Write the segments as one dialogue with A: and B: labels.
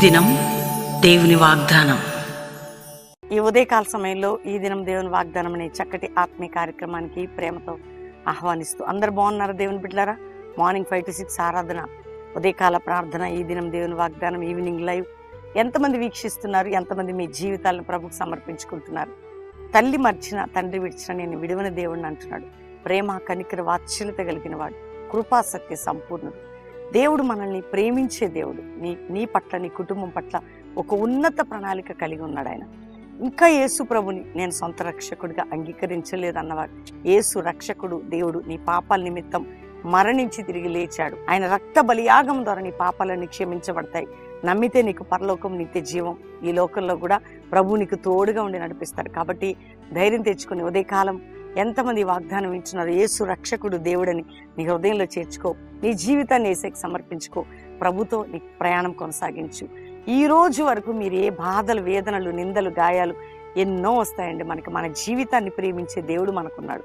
A: దినం దేవుని వాగ్దానం.
B: ఈ ఉదయకాల సమయంలో ఈ దినం దేవుని వాగ్దానం అనే చక్కటి ఆత్మీయ కార్యక్రమానికి ప్రేమతో ఆహ్వానిస్తూ అందరు బాగున్నారా దేవుని బిడ్డలారా? మార్నింగ్ ఫైవ్ టు సిక్స్ ఆరాధన ఉదయకాల ప్రార్థన ఈ దినం దేవుని వాగ్దానం ఈవినింగ్ లైవ్. ఎంతమంది వీక్షిస్తున్నారు ఎంతమంది మీ జీవితాలను ప్రభుకు సమర్పించుకుంటున్నారు? తల్లి మర్చిన తండ్రి విడిచిన నేను విడువని దేవుణ్ణి అంటున్నాడు. ప్రేమ కనికర వాత్సల్యత కలిగిన వాడు. కృపా సత్య సంపూర్ణుడు. దేవుడు మనల్ని ప్రేమించే దేవుడు. నీ నీ పట్ల నీ కుటుంబం పట్ల ఒక ఉన్నత ప్రణాళిక కలిగి ఉన్నాడు ఆయన. ఇంకా యేసు ప్రభుని నేను సొంత రక్షకుడిగా అంగీకరించలేదన్నవాడు యేసు రక్షకుడు దేవుడు నీ పాపాల నిమిత్తం మరణించి తిరిగి లేచాడు. ఆయన రక్త బలియాగం ద్వారా నీ పాపాలను క్షమించబడతాయి. నమ్మితే నీకు పరలోకం నిత్య జీవం ఈ లోకంలో కూడా ప్రభు నీకు తోడుగా ఉండి నడిపిస్తాడు. కాబట్టి ధైర్యం తెచ్చుకుని ఉదయకాలం ఎంతమంది వాగ్దానం ఇచ్చినారు యేసు రక్షకుడు దేవుడని నీ హృదయంలో చేర్చుకో నీ జీవితాన్ని ఏసేకి సమర్పించుకో. ప్రభుతో నీ ప్రయాణం కొనసాగించు. ఈ రోజు వరకు మీరు ఏ బాధలు వేదనలు నిందలు గాయాలు ఎన్నో వస్తాయండి. మనకి మన జీవితాన్ని ప్రేమించే దేవుడు మనకున్నాడు.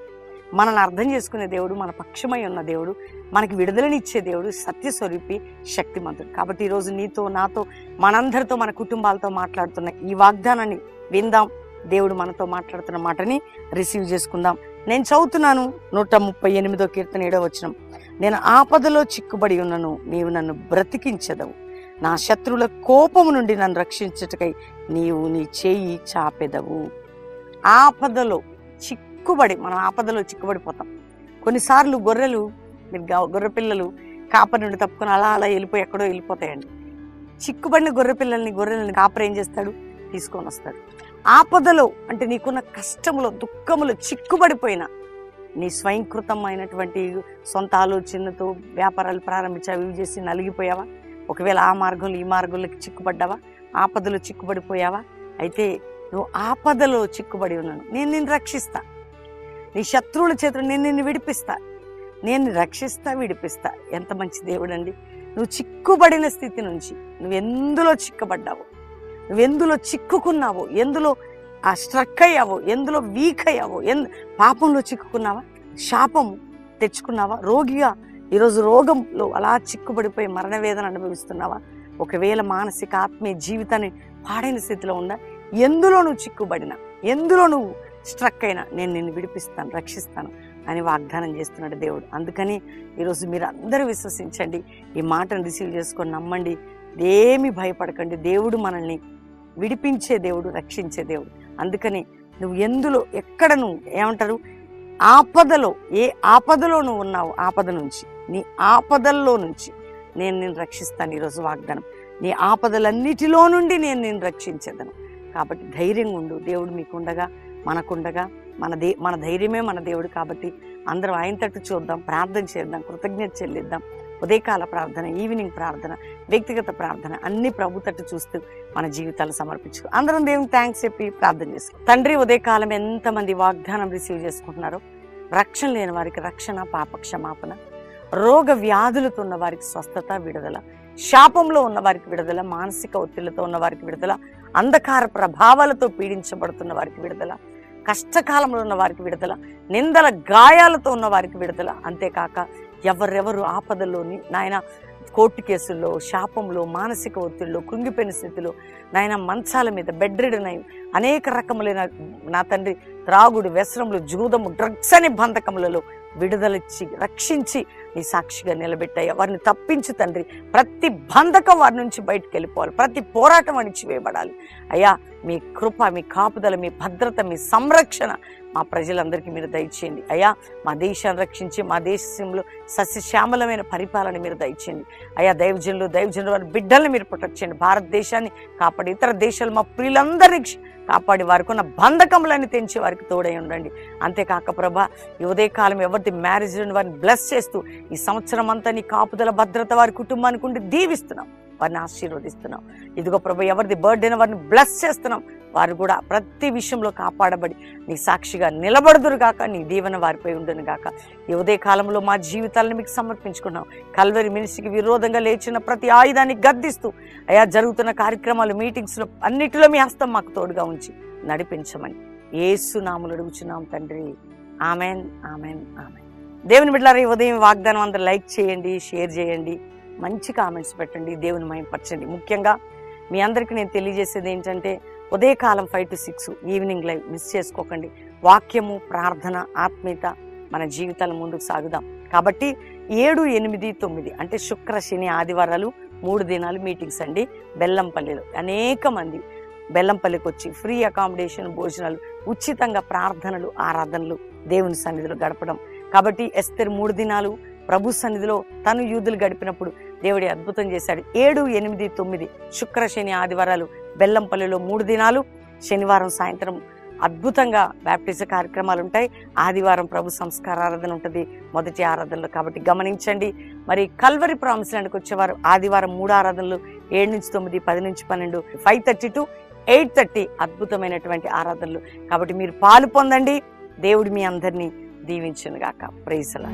B: మనల్ని అర్థం చేసుకునే దేవుడు మన పక్షమై ఉన్న దేవుడు మనకి విడుదలనిచ్చే దేవుడు సత్యస్వరూపి శక్తిమంతుడు. కాబట్టి ఈరోజు నీతో నాతో మనందరితో మన కుటుంబాలతో మాట్లాడుతున్న ఈ వాగ్దానాన్ని విందాం. దేవుడు మనతో మాట్లాడుతున్న మాటని రిసీవ్ చేసుకుందాం. నేను చదువుతున్నాను నూట ముప్పై ఎనిమిదో కీర్తన ఏడో వచ్చిన నేను ఆపదలో చిక్కుబడి ఉన్నను నీవు నన్ను బ్రతికించదవు. నా శత్రువుల కోపము నుండి నన్ను రక్షించుటకై నీవు నీ చేయి చాపెదవు. ఆపదలో చిక్కుబడి మనం ఆపదలో చిక్కుబడిపోతాం. కొన్నిసార్లు గొర్రెలు మీరు గొర్రె పిల్లలు కాపరి నుండి తప్పుకొని అలా అలా వెళ్ళిపోయి ఎక్కడో వెళ్ళిపోతాయండి. చిక్కుబడిన గొర్రె పిల్లల్ని గొర్రెల్ని కాపరి ఏం చేస్తాడు? తీసుకొని వస్తాడు. ఆపదలో అంటే నీకున్న కష్టములో దుఃఖములో చిక్కుబడిపోయిన నీ స్వయంకృతమైనటువంటి సొంత ఆలోచనతో వ్యాపారాలు ప్రారంభించావు? ఇవి చేసి నలిగిపోయావా? ఒకవేళ ఆ మార్గంలో ఈ మార్గంలోకి చిక్కుపడ్డావా ఆపదలో చిక్కుబడిపోయావా? అయితే నువ్వు ఆపదలో చిక్కుబడి ఉన్నాను. నేను నిన్ను రక్షిస్తా. నీ శత్రువుల చేతులు నేను నిన్ను విడిపిస్తా. నేను రక్షిస్తా విడిపిస్తా. ఎంత మంచి దేవుడండి. నువ్వు చిక్కుబడిన స్థితి నుంచి నువ్వు ఎందులో చిక్కుబడ్డావు నువ్వు ఎందులో చిక్కుకున్నావో ఎందులో ఆ స్ట్రక్ అయ్యావో ఎందులో వీక్ అయ్యావో ఎందు పాపంలో చిక్కుకున్నావా? శాపము తెచ్చుకున్నావా? రోగిగా ఈరోజు రోగంలో అలా చిక్కుబడిపోయి మరణ వేదన అనుభవిస్తున్నావా? ఒకవేళ మానసిక ఆత్మీయ జీవితాన్ని పాడైన స్థితిలో ఉందా ఎందులో నువ్వు చిక్కుబడినా? ఎందులో నువ్వు స్ట్రక్ అయినా? నేను నిన్ను విడిపిస్తాను రక్షిస్తాను అని వాగ్దానం చేస్తున్నాడు దేవుడు. అందుకని ఈరోజు మీరు అందరూ విశ్వసించండి. ఈ మాటను రిసీవ్ చేసుకొని నమ్మండి. ఏమి భయపడకండి. దేవుడు మనల్ని విడిపించే దేవుడు రక్షించే దేవుడు. అందుకని నువ్వు ఎందులో ఎక్కడ నువ్వు ఏమంటారు? ఆపదలో ఏ ఆపదలో నువ్వు ఉన్నావు ఆపద నుంచి. నీ ఆపదల్లో నుంచి నేను నేను రక్షిస్తాను ఈరోజు వాగ్దానం. నీ ఆపదలన్నిటిలో నుండి నేను నేను రక్షించేదను. కాబట్టి ధైర్యంగా ఉండు. దేవుడు మీకుండగా మనకుండగా మన దే మన ధైర్యమే మన దేవుడు కాబట్టి అందరం ఆయన తట్టు చూద్దాం ప్రార్థన చేద్దాం కృతజ్ఞత చెల్లిద్దాం. ఉదయకాల ప్రార్థన ఈవినింగ్ ప్రార్థన వ్యక్తిగత ప్రార్థన అన్ని ప్రభు తట్టు చూస్తూ మన జీవితాలు సమర్పించు అందరం దేవుని థ్యాంక్స్ చెప్పి ప్రార్థన చేసుకో తండ్రి ఉదయకాలం ఎంతమంది వాగ్దానం రిసీవ్ చేసుకుంటున్నారో రక్షణ లేని వారికి రక్షణ పాప క్షమాపణ రోగ వ్యాధులతో ఉన్న వారికి స్వస్థత విడుదల శాపంలో ఉన్న వారికి విడుదల మానసిక ఒత్తిళ్ళతో ఉన్న వారికి విడుదల అంధకార ప్రభావాలతో పీడించబడుతున్న వారికి విడుదల కష్టకాలంలో ఉన్న వారికి విడుదల నిందల గాయాలతో ఉన్న వారికి విడుదల అంతేకాక ఎవరెవరు ఆపదలోని నాయన కోర్టు కేసుల్లో శాపంలో మానసిక ఒత్తిడిలో కృంగిపోయిన స్థితిలో నాయన మంచాల మీద బెడ్ అనేక రకములైన నా తండ్రి త్రాగుడు వ్యసనములు జూదము డ్రగ్స్ అనే బంధకములలో విడుదలిచ్చి రక్షించి నీ సాక్షిగా నిలబెట్టాయి. వారిని తప్పించు తండ్రి. ప్రతి బంధకం వారి నుంచి బయటకు వెళ్ళిపోవాలి. ప్రతి పోరాటం అణిచివేయబడాలి అయ్యా మీ కృప మీ కాపుదల మీ భద్రత మీ సంరక్షణ మా ప్రజలందరికీ మీరు దయచేయండి. అయ్యా మా దేశాన్ని రక్షించి మా దేశంలో సస్యశ్యామలమైన పరిపాలన మీరు దయచేయండి. అయ్యా దైవజనులు దైవజనులు వారి బిడ్డల్ని మీరు ప్రొటెక్ట్ చేయండి. భారతదేశాన్ని కాపాడి ఇతర దేశాలు మా ప్రియులందరినీ కాపాడి వారికి ఉన్న బంధకములన్నీ తెంచి వారికి తోడై ఉండండి. అంతేకాక ప్రభా ఈ ఉదయకాలం ఎవరిది మ్యారేజ్ వారిని బ్లెస్ చేస్తూ ఈ సంవత్సరం అంతా నీ కాపుదల భద్రత వారి కుటుంబానికి ఉండి దీవిస్తున్నాం. వారిని ఆశీర్వదిస్తున్నాం. ఇదిగో ప్రభు ఎవరిది బర్త్డేనో వారిని బ్లెస్ చేస్తున్నాం. వారు కూడా ప్రతి విషయంలో కాపాడబడి నీ సాక్షిగా నిలబడుదురు గాక నీ దీవెన వారిపై ఉండును గాక. ఈ ఉదయ కాలంలో మా జీవితాలను మీకు సమర్పించుకున్నాం. కల్వరి మినిస్ట్రీకి విరోధంగా లేచిన ప్రతి ఆయుధాన్ని గద్దిస్తూ అయా జరుగుతున్న కార్యక్రమాలు మీటింగ్స్లో అన్నిటిలో మీ హస్తం మాకు తోడుగా ఉంచి నడిపించమని ఏసు నాములు అడుగుచున్నాం తండ్రి. Amen amen amen. దేవుని బిడ్డలారా ఈ ఉదయం వాగ్దానం అందరూ లైక్ చేయండి షేర్ చేయండి. మంచి కామెంట్స్ పెట్టండి దేవుని మయంపరచండి ముఖ్యంగా మీ అందరికీ నేను తెలియజేసేది ఏంటంటే ఉదయకాలం five to six evening live miss చేసుకోకండి. వాక్యము ప్రార్థన ఆత్మీయత మన జీవితాల ముందుకు సాగుదాం. కాబట్టి ఏడు ఎనిమిది తొమ్మిది అంటే శుక్ర శని ఆదివారాలు మూడు దినాలు మీటింగ్స్ అండి. బెల్లంపల్లిలో అనేక మంది బెల్లంపల్లికి వచ్చి ఫ్రీ అకామిడేషన్ భోజనాలు ఉచితంగా ప్రార్థనలు ఆరాధనలు దేవుని సన్నిధిలో గడపడం. కాబట్టి ఎస్తర్ మూడు దినాలు ప్రభు సన్నిధిలో తను యూదులు గడిపినప్పుడు దేవుడి అద్భుతం చేశాడు. ఏడు ఎనిమిది తొమ్మిది శుక్ర శని ఆదివారాలు బెల్లంపల్లిలో మూడు దినాలు. శనివారం సాయంత్రం అద్భుతంగా బ్యాప్టిజ కార్యక్రమాలు ఉంటాయి. ఆదివారం ప్రభు సంస్కార ఆరాధన ఉంటుంది. మొదటి ఆరాధనలు కాబట్టి గమనించండి. మరి కల్వరి ప్రామిస్ ల్యాండ్కి వచ్చేవారు ఆదివారం మూడు ఆరాధనలు ఏడు నుంచి తొమ్మిది పది నుంచి పన్నెండు five thirty to eight thirty అద్భుతమైనటువంటి ఆరాధనలు కాబట్టి మీరు పాలు పొందండి. దేవుడు మీ అందరినీ దీవించను గాక ప్రైసలా